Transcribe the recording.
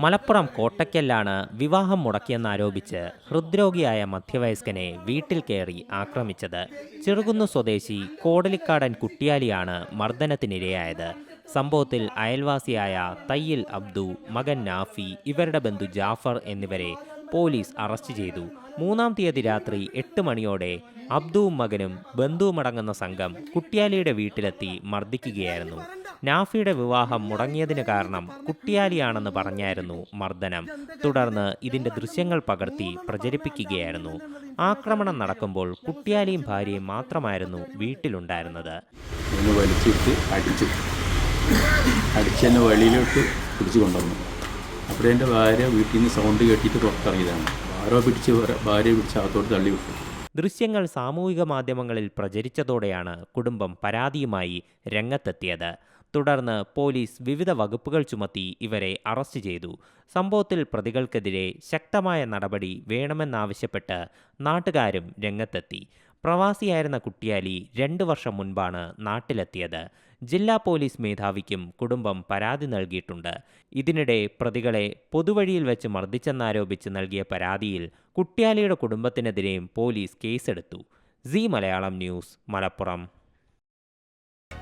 മലപ്പുറം കോട്ടയ്ക്കലാണ് വിവാഹം മുടക്കിയെന്നാരോപിച്ച് ഹൃദ്രോഗിയായ മധ്യവയസ്കനെ വീട്ടിൽ കയറി ആക്രമിച്ചത്. ചെറുകുന്നു സ്വദേശി കോടലിക്കാടൻ കുട്ടിയാലിയാണ് മർദ്ദനത്തിനിരയായത്. സംഭവത്തിൽ അയൽവാസിയായ തയ്യിൽ അബ്ദു മകൻ നാഫി ഇവരുടെ ബന്ധു ജാഫർ എന്നിവരെ പോലീസ് അറസ്റ്റ് ചെയ്തു. മൂന്നാം തീയതി രാത്രി എട്ട് മണിയോടെ അബ്ദുവും മകനും ബന്ധുവുമടങ്ങുന്ന സംഘം കുട്ടിയാലിയുടെ വീട്ടിലെത്തി മർദ്ദിക്കുകയായിരുന്നു. നാഫിയുടെ വിവാഹം മുടങ്ങിയതിന് കാരണം കുട്ടിയാലിയാണെന്ന് പറഞ്ഞായിരുന്നു മർദ്ദനം. തുടർന്ന് ഇതിന്റെ ദൃശ്യങ്ങൾ പകർത്തി പ്രചരിപ്പിക്കുകയായിരുന്നു. ആക്രമണം നടക്കുമ്പോൾ കുട്ടിയാലിയും ഭാര്യയും മാത്രമായിരുന്നു വീട്ടിലുണ്ടായിരുന്നത്. എന്നെ വലിച്ചെടുത്ത് അടിച്ചു. അടിച്ച് എന്നെ വെളിയിലോട്ട് പിടിച്ചു കൊണ്ടുവന്നു. അപ്പോൾ എന്റെ ഭാര്യ വീട്ടിൽ നിന്ന് സൗണ്ട് കേട്ടിട്ട് പുറത്തിറങ്ങിയതാണ്. ആരോ പിടിച്ച് ഭാര്യ പിടിച്ച് അകത്തോട്ട് തള്ളി വിട്ടു. ദൃശ്യങ്ങൾ സാമൂഹിക മാധ്യമങ്ങളിൽ പ്രചരിച്ചതോടെയാണ് കുടുംബം പരാതിയുമായി രംഗത്തെത്തിയത്. തുടർന്ന് പോലീസ് വിവിധ വകുപ്പുകൾ ചുമത്തി ഇവരെ അറസ്റ്റ് ചെയ്തു. സംഭവത്തിൽ പ്രതികൾക്കെതിരെ ശക്തമായ നടപടി വേണമെന്നാവശ്യപ്പെട്ട് നാട്ടുകാരും രംഗത്തെത്തി. പ്രവാസിയായിരുന്ന കുട്ടിയാലി രണ്ടു വർഷം മുൻപാണ് നാട്ടിലെത്തിയത്. ജില്ലാ പോലീസ് മേധാവിക്കും കുടുംബം പരാതി നൽകിയിട്ടുണ്ട്. ഇതിനിടെ പ്രതികളെ പൊതുവഴിയിൽ വെച്ച് മർദ്ദിച്ചെന്നാരോപിച്ച് നൽകിയ പരാതിയിൽ കുട്ടിയാലിയുടെ കുടുംബത്തിനെതിരെയും പോലീസ് കേസെടുത്തു. C Malayalam news Malappuram.